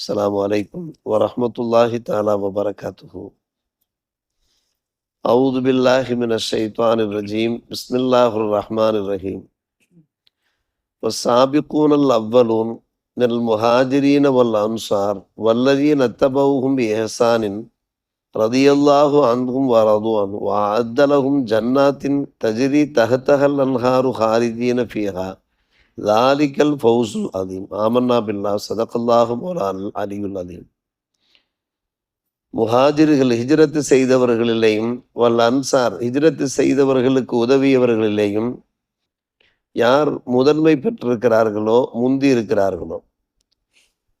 السلام عليكم ورحمة الله تعالى وبركاته. أعوذ بالله من الشيطان الرجيم. بسم الله الرحمن الرحيم. والسابقون الأولون من المهاجرين والأنصار والذين اتبعوهم بإحسان رضي الله عنهم ورضوا عنه وأعد لهم جنات تجري تحتها الأنهار خالدين فيها. தாலிக்கல் ஃபவுசு அதீம் ஆமன்னா பில்லா சதகல்லாஹும் ஒரு அலியுல் அதீம் முஹாஜிர்கள் ஹிஜ்ரத்து செய்தவர்களிலேயும் வல்ல அன்சார் ஹிஜ்ரத்து செய்தவர்களுக்கு உதவியவர்களிலேயும் யார் முதன்மை பெற்றிருக்கிறார்களோ முந்தி இருக்கிறார்களோ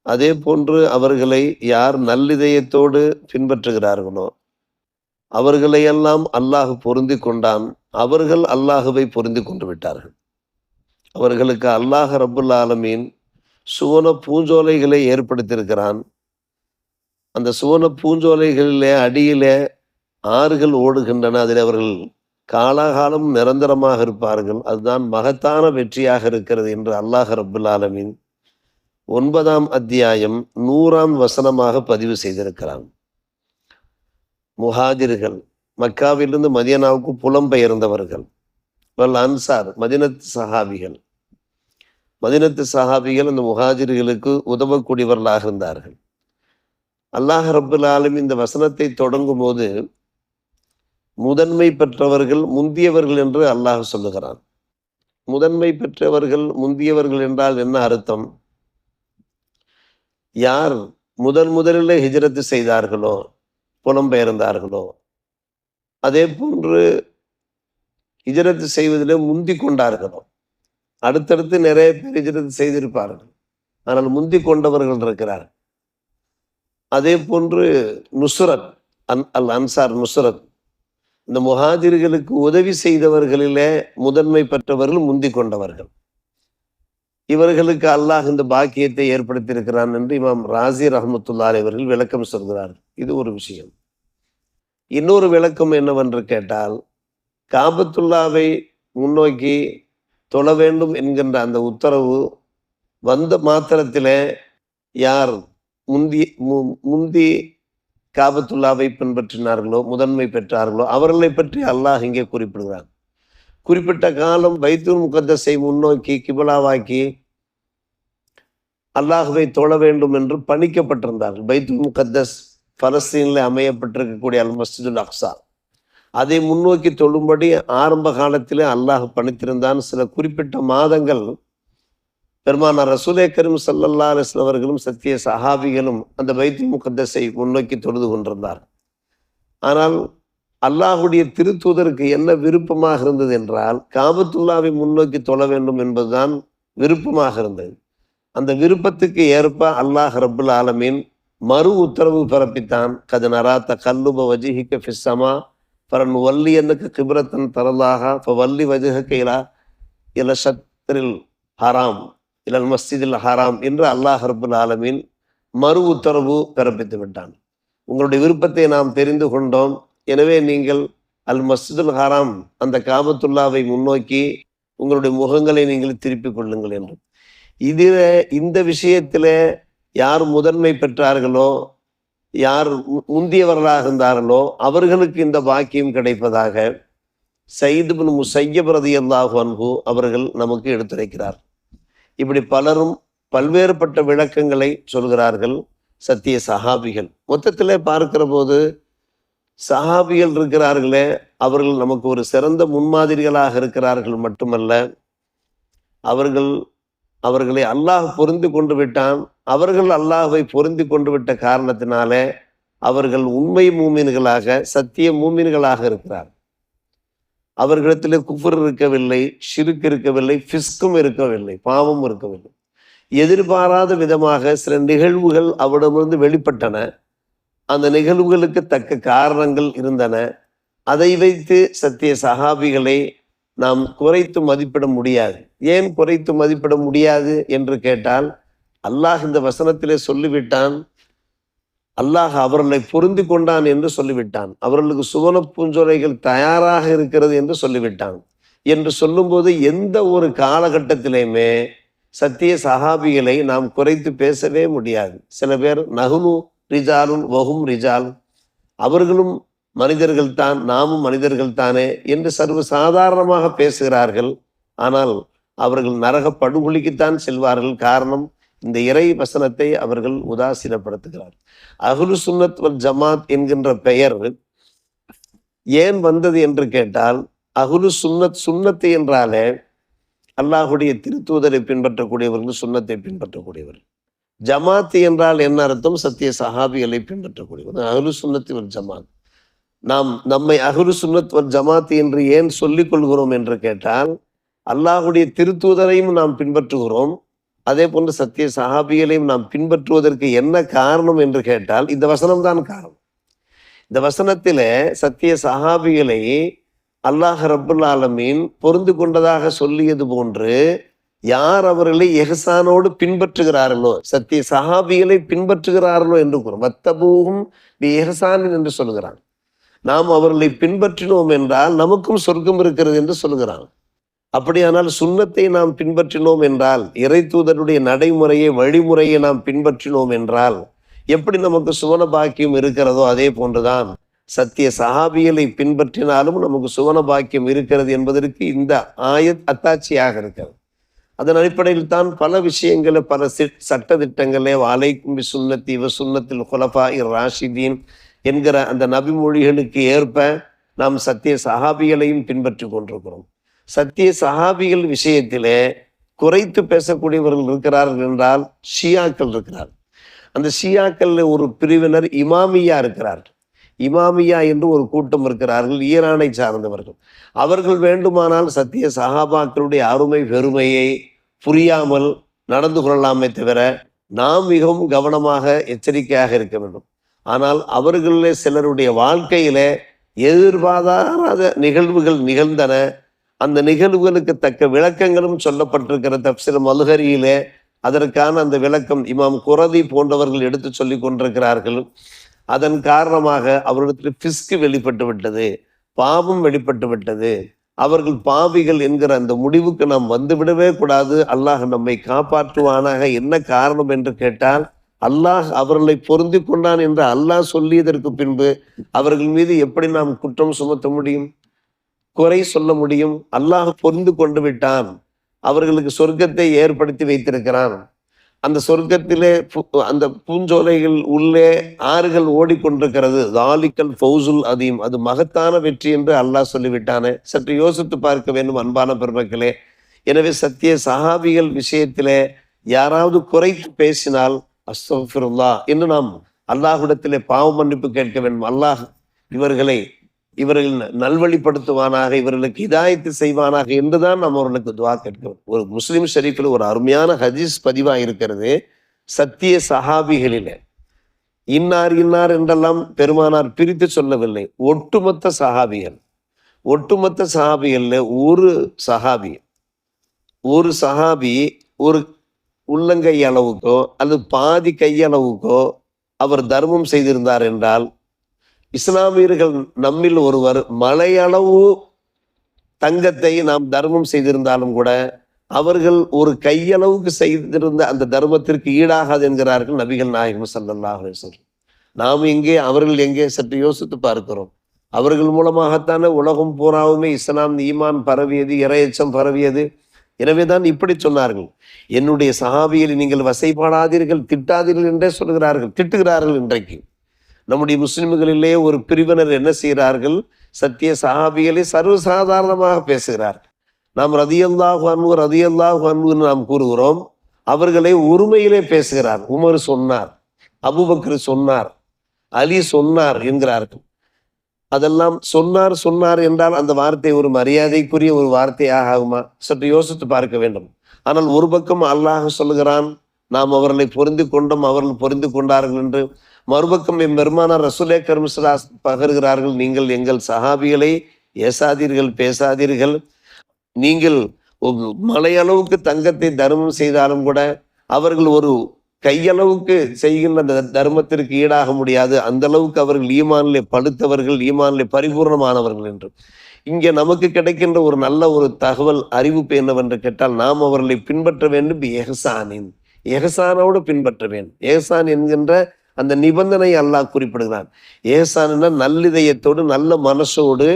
அதே போன்று அவர்களை யார் நல்லிதயத்தோடு பின்பற்றுகிறார்களோ அவர்களையெல்லாம் அல்லாஹ் பொருந்தி கொண்டான். அவர்கள் அல்லாஹுவை பொருந்தி கொண்டு விட்டார்கள். அவர்களுக்கு அல்லாஹ் ரப்புல் ஆலமீன் சுவன பூஞ்சோலைகளை ஏற்படுத்தியிருக்கிறான். அந்த சுவன பூஞ்சோலைகளிலே அடியிலே ஆறுகள் ஓடுகின்றன. அதில் அவர்கள் காலாகாலம் நிரந்தரமாக இருப்பார்கள். அதுதான் மகத்தான வெற்றியாக இருக்கிறது என்று அல்லாஹ் ரபுல் ஆலமீன் ஒன்பதாம் அத்தியாயம் நூறாம் வசனமாக பதிவு செய்திருக்கிறான். முஹாஜிர்கள் மக்காவிலிருந்து மதியனாவுக்கு புலம்பெயர்ந்தவர்கள். வல் அன்சார் மதினத்து சஹாபிகள். மதினத்து சஹாபிகள் அந்த முஹாஜிர்களுக்கு உதவக்கூடியவர்களாக இருந்தார்கள். அல்லாஹ் ரப்புல் ஆலம் இந்த வசனத்தை தொடங்கும் போது முதன்மை பெற்றவர்கள் முந்தியவர்கள் என்று அல்லாஹ் சொல்லுகிறான். முதன்மை பெற்றவர்கள் முந்தியவர்கள் என்றால் என்ன அர்த்தம்? யார் முதன் முதலில் ஹிஜரத்து செய்தார்களோ புலம்பெயர்ந்தார்களோ அதே போன்று ஹிஜ்ரத்து செய்வதிலே முந்தி கொண்டார்களோ அடுத்தடுத்து நிறைய பேர் ஹிஜ்ரத்து செய்திருப்பார்கள். ஆனால் முந்தி கொண்டவர்கள் இருக்கிறார் அதே போன்று நுசுரத் அன் அல் அன்சார் நுசுரத் இந்த முஹாஜிர்களுக்கு உதவி செய்தவர்களிலே முதன்மை பெற்றவர்கள் முந்தி கொண்டவர்கள் இவர்களுக்கு அல்லாஹ் இந்த பாக்கியத்தை ஏற்படுத்தியிருக்கிறான் என்று இமாம் ராசி ரஹமத்துல்லார் இவர்கள் விளக்கம் சொல்கிறார் இது ஒரு விஷயம். இன்னொரு விளக்கம் என்னவென்று கேட்டால் காபத்துல்லாவை முன்னோக்கி தொழ வேண்டும் என்கின்ற அந்த உத்தரவு வந்த மாத்திரத்திலே யார் முந்தி மு- முந்தி காபத்துல்லாவை பின்பற்றினார்களோ முதன்மை பெற்றார்களோ அவர்களை பற்றி அல்லாஹ் இங்கே குறிப்பிடுகிறான். குறிப்பிட்ட காலம் வைத்தூர் முகத்தஸை முன்னோக்கி கிபலாவாக்கி அல்லாஹுவை தொழ வேண்டும் என்று பணிக்கப்பட்டிருந்தார்கள். பைத்துல் முகத்தஸ் பலஸ்தீனில் அமையப்பட்டிருக்கக்கூடிய அல் மஸ்ஜிதுல் அக்ஸா. அதை முன்னோக்கி தொழும்படி ஆரம்ப காலத்திலே அல்லாஹ் பணித்திருந்தான். சில குறிப்பிட்ட மாதங்கள் பெருமான ரசூலே கரீம் சல்லல்லா அலிஸ்லாம் அவர்களும் சத்திய சஹாபிகளும் அந்த வைத்திய முகத்தஸை முன்னோக்கி தொழுது கொண்டிருந்தார் ஆனால் அல்லாஹுடைய திருத்தூதருக்கு என்ன விருப்பமாக இருந்தது என்றால் காபத்துல்லாவை முன்னோக்கி தொழ வேண்டும் என்பதுதான் விருப்பமாக இருந்தது. அந்த விருப்பத்துக்கு ஏற்ப அல்லாஹ் ரபுல் ஆலமீன் மறு உத்தரவு பிறப்பித்தான். கது நராத்த கல்லுப வஜிஹிக்க ஃபிஸ்ஸமா பரன் வள்ளி என்னக்கு கிபிரத்தன் தரலாக இப்போ வள்ளி வஜுக கைலா இல சத்ரில் ஹராம் இலல் மஸ்ஜிதில் ஹராம் என்று அல்லாஹ் ஹர்புல் ஆலமீன் மறு உத்தரவு பிறப்பித்து விட்டான். உங்களுடைய விருப்பத்தை நாம் தெரிந்து கொண்டோம். எனவே நீங்கள் அல் மஸ்ஜிதுல் ஹராம் அந்த காபத்துல்லாவை முன்னோக்கி உங்களுடைய முகங்களை நீங்கள் திருப்பிக் கொள்ளுங்கள் என்று. இதில் இந்த விஷயத்தில் யார் முதன்மை பெற்றார்களோ யார் முந்தியவர்களாக இருந்தார்களோ அவர்களுக்கு இந்த பாக்கியம் கிடைப்பதாக சயீது பின் முசையப் ரதியல்லாஹு அவர்கள் நமக்கு எடுத்துரைக்கிறார். இப்படி பலரும் பல்வேறுபட்ட விளக்கங்களை சொல்கிறார்கள் சத்திய சஹாபிகள். மொத்தத்திலே பார்க்கிற போது சஹாபிகள் இருக்கிறார்களே அவர்கள் நமக்கு ஒரு சிறந்த முன்மாதிரிகளாக இருக்கிறார்கள் மட்டுமல்ல அவர்கள் அவர்களை அல்லாஹ் புரிந்து கொண்டு விட்டான் அவர்கள் அல்லாஹுவை பொருந்தி கொண்டு விட்ட காரணத்தினாலே அவர்கள் உண்மை மூமின்களாக சத்திய மூமின்களாக இருக்கிறார் அவர்களிடத்தில் குஃபர் இருக்கவில்லை ஷிருக்கு இருக்கவில்லை ஃபிஸ்கும் இருக்கவில்லை பாவம் இருக்கவில்லை. எதிர்பாராத விதமாக சில நிகழ்வுகள் அவரிடமிருந்து வெளிப்பட்டன. அந்த நிகழ்வுகளுக்கு தக்க காரணங்கள் இருந்தன. அதை வைத்து சத்திய சகாபிகளை நாம் குறைத்து மதிப்பிட முடியாது. ஏன் குறைத்து மதிப்பிட முடியாது என்று கேட்டால் அல்லாஹ் இந்த வசனத்திலே சொல்லிவிட்டான். அல்லாஹ் அவர்களை பொருந்தி கொண்டான் என்று சொல்லிவிட்டான். அவர்களுக்கு சுவன பூஞ்சோலைகள் தயாராக இருக்கிறது என்று சொல்லிவிட்டான். என்று சொல்லும்போது எந்த ஒரு காலகட்டத்திலையுமே சத்திய சஹாபிகளை நாம் குறைத்து பேசவே முடியாது. சில பேர் நகுமு ரிஜாலும் வகும் ரிஜால். அவர்களும் மனிதர்கள் தான் நாமும் மனிதர்கள் தானே என்று சர்வ சாதாரணமாக பேசுகிறார்கள். ஆனால் அவர்கள் நரக படுகொலிக்குத்தான் செல்வார்கள். காரணம் இந்த இறை வசனத்தை அவர்கள் உதாசீனப்படுத்துகிறார். அகுலு சுன்னத் வல் ஜமாத் என்கின்ற பெயர் ஏன் வந்தது என்று கேட்டால் அகுலு சுன்னத் சுன்னத்து என்றாலே அல்லாஹுடைய திருத்தூதரை பின்பற்றக்கூடியவர்கள் சுன்னத்தை பின்பற்றக்கூடியவர்கள். ஜமாத் என்றால் என்ன அர்த்தம்? சத்திய சஹாபிகளை பின்பற்றக்கூடியவர் அகுலு சுன்னத்தி ஒரு ஜமாத். நாம் நம்மை அகுரு சுன்னத் ஒரு ஜமாத் என்று ஏன் சொல்லிக் கொள்கிறோம் என்று கேட்டால் அல்லாஹுடைய திருத்தூதரையும் நாம் பின்பற்றுகிறோம். அதே போன்று சத்திய சஹாபிகளையும் நாம் பின்பற்றுவதற்கு என்ன காரணம் என்று கேட்டால் இந்த வசனம் தான் காரணம். இந்த வசனத்திலே சத்திய சஹாபிகளை அல்லாஹ் ரபுல் ஆலமீன் பொருந்து கொண்டதாக சொல்லியது போன்று யார் அவர்களை எஹசானோடு பின்பற்றுகிறார்களோ சத்திய சஹாபிகளை பின்பற்றுகிறார்களோ என்று கூறும். வத்தபூகும் எஹசானின் என்று சொல்கிறான் நாம் அவர்களை பின்பற்றினோம் என்றால் நமக்கும் சொர்க்கம் இருக்கிறது என்று சொல்கிறான் அப்படியானால் சுண்ணத்தை நாம் பின்பற்றினோம் என்றால் இறை தூதருடைய நடைமுறையை வழிமுறையை நாம் பின்பற்றினோம் என்றால் எப்படி நமக்கு சுவன பாக்கியம் இருக்கிறதோ அதே போன்றுதான் சத்திய சஹாபிகளை பின்பற்றினாலும் நமக்கு சுவன பாக்கியம் இருக்கிறது என்பதற்கு இந்த ஆயத் அத்தாட்சியாக இருக்கிறது. அதன் அடிப்படையில் தான் பல விஷயங்களை பல சட்ட திட்டங்களே வாழைக்கும் சுண்ணத்தி இவ சுண்ணத்தில் குலஃபா இர் ராஷிதீன் என்கிற அந்த நபிமொழிகளுக்கு ஏற்ப நாம் சத்திய சஹாபிகளையும் பின்பற்றி கொண்டிருக்கிறோம். சத்திய சஹாபிகள் விஷயத்திலே குறைத்து பேசக்கூடியவர்கள் இருக்கிறார்கள் என்றால் ஷியாக்கள் இருக்கிறார் அந்த ஷியாக்களில் ஒரு பிரிவினர் இமாமியா இருக்கிறார் இமாமியா என்று ஒரு கூட்டம் இருக்கிறார்கள் ஈரானை சார்ந்தவர்கள். அவர்கள் வேண்டுமானால் சத்திய சஹாபாக்களுடைய அருமை பெருமையை புரியாமல் நடந்து கொள்ளலாமே தவிர நாம் மிகவும் கவனமாக எச்சரிக்கையாக இருக்க வேண்டும். ஆனால் அவர்களில் சிலருடைய வாழ்க்கையில எதிர்பாராத நிகழ்வுகள் நிகழ்ந்தன. அந்த நிகழ்வுகளுக்கு தக்க விளக்கங்களும் சொல்லப்பட்டிருக்கிற தப்சில மலுகரியிலே அதற்கான அந்த விளக்கம் இமாம் குரதி போன்றவர்கள் எடுத்து சொல்லி கொண்டிருக்கிறார்கள். அதன் காரணமாக அவர்களிடத்தில் பிஸ்கு வெளிப்பட்டு விட்டது பாவம் வெளிப்பட்டு விட்டது. அவர்கள் பாவிகள் என்கிற அந்த முடிவுக்கு நாம் வந்துவிடவே கூடாது. அல்லாஹ் நம்மை காப்பாற்றுவானாக. என்ன காரணம் என்று கேட்டால் அல்லாஹ் அவர்களை பொருந்தி கொண்டான் என்று அல்லாஹ் சொல்லியதற்கு பின்பு அவர்கள் மீது எப்படி நாம் குற்றம் சுமத்த முடியும்? குறை சொல்ல முடியும். அல்லாஹ் பொருந்து கொண்டு விட்டான். அவர்களுக்கு சொர்க்கத்தை ஏற்படுத்தி வைத்திருக்கிறான். அந்த சொர்க்கத்திலே அந்த பூஞ்சோலைகள் உள்ளே ஆறுகள் ஓடிக்கொண்டிருக்கிறது. தாலிக்கல் ஃபௌசுல் அதீம். அது மகத்தான வெற்றி என்று அல்லாஹ் சொல்லிவிட்டானே. சற்று யோசித்து பார்க்க வேண்டும் அன்பான பெருமக்களே. எனவே சத்திய சஹாபிகள் விஷயத்திலே யாராவது குறைத்து பேசினால் அஸ்தபிருல்லா என்று நாம் அல்லாஹ்விடத்திலே பாவ மன்னிப்பு கேட்க வேண்டும். அல்லாஹ் இவர்களை இவர்கள் நல்வழிப்படுத்துவானாக இவர்களுக்கு இதாயத்து செய்வானாக என்றுதான் நம்ம அவர்களுக்கு துவா கேட்கிறோம். ஒரு முஸ்லிம் ஷெரீஃபில் ஒரு அருமையான ஹதீஸ் பதிவாக இருக்கிறது. சத்திய சஹாபிகளில. இன்னார் இன்னார் என்றெல்லாம் பெருமானார் பிரித்து சொல்லவில்லை. ஒட்டுமொத்த சஹாபிகள். ஒட்டுமொத்த சஹாபிகள்ல ஒரு சஹாபி. ஒரு சஹாபி ஒரு உள்ளங்கை அளவுக்கோ அல்லது பாதி கையளவுக்கோ அவர் தர்மம் செய்திருந்தார் என்றால் இஸ்லாமியர்கள் நம்மில் ஒருவர் மலையளவு தங்கத்தை நாம் தர்மம் செய்திருந்தாலும் கூட அவர்கள் ஒரு கையளவுக்கு செய்திருந்த அந்த தர்மத்திற்கு ஈடாகாது என்கிறார்கள் நபிகள் நாயகம் சல்லல்லாஹ் நாம் எங்கே அவர்கள் எங்கே சற்று யோசித்து பார்க்கிறோம். அவர்கள் மூலமாகத்தானே உலகம் பூராவுமே இஸ்லாம் ஈமான் பரவியது இறையச்சம் பரவியது. எனவேதான் இப்படி சொன்னார்கள். என்னுடைய சஹாபியில் நீங்கள் வசைபாடாதீர்கள் திட்டாதீர்கள் என்றே சொல்கிறார்கள் திட்டுகிறார்கள் இன்றைக்கு. நம்முடைய முஸ்லிம்களிலே ஒரு பிரிவினர் என்ன செய்கிறார்கள்? சத்திய சஹாபிகளை சர்வசாதாரணமாக பேசுகிறார்கள். நாம் ரதியல்லாஹு அன்பு ரதியல்லாஹு அன்புன்னு நாம் கூறுகிறோம். அவர்களை உரிமையிலே பேசுகிறார். உமர் சொன்னார் அபுபக்கர் சொன்னார் அலி சொன்னார் என்கிறார்கள். அதெல்லாம் சொன்னார் சொன்னார் என்றால் அந்த வார்த்தை ஒரு மரியாதைக்குரிய ஒரு வார்த்தையாக ஆகுமா? சற்று யோசித்து பார்க்க வேண்டும். ஆனால் ஒரு பக்கம் அல்லாஹ் சொல்லுகிறான் நாம் அவர்களை பொருந்து கொண்டோம் அவர்கள் பொருந்து கொண்டார்கள் என்று மறுபக்கம் என் ரசுலே ரசூலே பகர்கிறார்கள். நீங்கள் எங்கள் சஹாபிகளை ஏசாதீர்கள் பேசாதீர்கள். நீங்கள் மலையளவுக்கு தங்கத்தை தர்மம் செய்தாலும் கூட அவர்கள் ஒரு கையளவுக்கு செய்கின்ற அந்த தர்மத்திற்கு ஈடாக முடியாது. அந்த அளவுக்கு அவர்கள் ஈமானிலே படுத்தவர்கள் ஈமானிலே பரிபூர்ணமானவர்கள் என்று. இங்கே நமக்கு கிடைக்கின்ற ஒரு நல்ல ஒரு தகவல் அறிவிப்பு என்னவென்று கேட்டால் நாம் அவர்களை பின்பற்ற வேண்டும். எஹசானின் எஹசானோடு பின்பற்ற வேண்டும். ஏசான் என்கின்ற அந்த நிபந்தனை அல்லாஹ் குறிப்பிடுகிறான். ஏசான்னா நல்லிதயத்தோடு நல்ல மனசோடு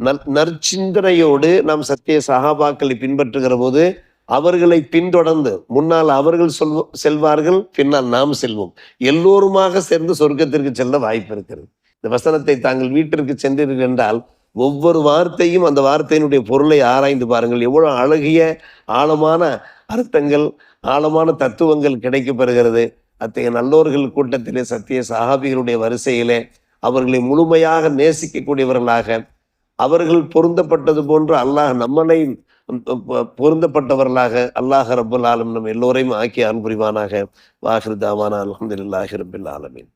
நல் நற்சிந்தனையோடு நாம் சத்திய சகாபாக்களை பின்பற்றுகிற போது அவர்களை பின்தொடர்ந்து முன்னால் அவர்கள் சொல்வ செல்வார்கள் பின்னால் நாம் செல்வோம். எல்லோருமாக சேர்ந்து சொர்க்கத்திற்கு செல்ல வாய்ப்பு இருக்கிறது. இந்த வசனத்தை தாங்கள் வீட்டிற்கு சென்றீர்கள் என்றால் ஒவ்வொரு வார்த்தையும் அந்த வார்த்தையினுடைய பொருளை ஆராய்ந்து பாருங்கள். எவ்வளோ அழகிய ஆழமான அர்த்தங்கள் ஆழமான தத்துவங்கள் கிடைக்கப் பெறுகிறது. அத்தகைய நல்லோர்கள் கூட்டத்திலே சத்திய சகாபிகளுடைய வரிசையிலே அவர்களை முழுமையாக நேசிக்கக்கூடியவர்களாக அவர்கள் பொருந்தப்பட்டது போன்று அல்லாஹ் நம்மளை பொருந்தப்பட்டவர்களாக அல்லாஹ் ரபுல் ஆலம் நம் எல்லோரையும் ஆக்கி அன்புரிவானாக. வாஹிர் தாவானா அலமதுல்லாஹி ரபுல் ஆலமின்.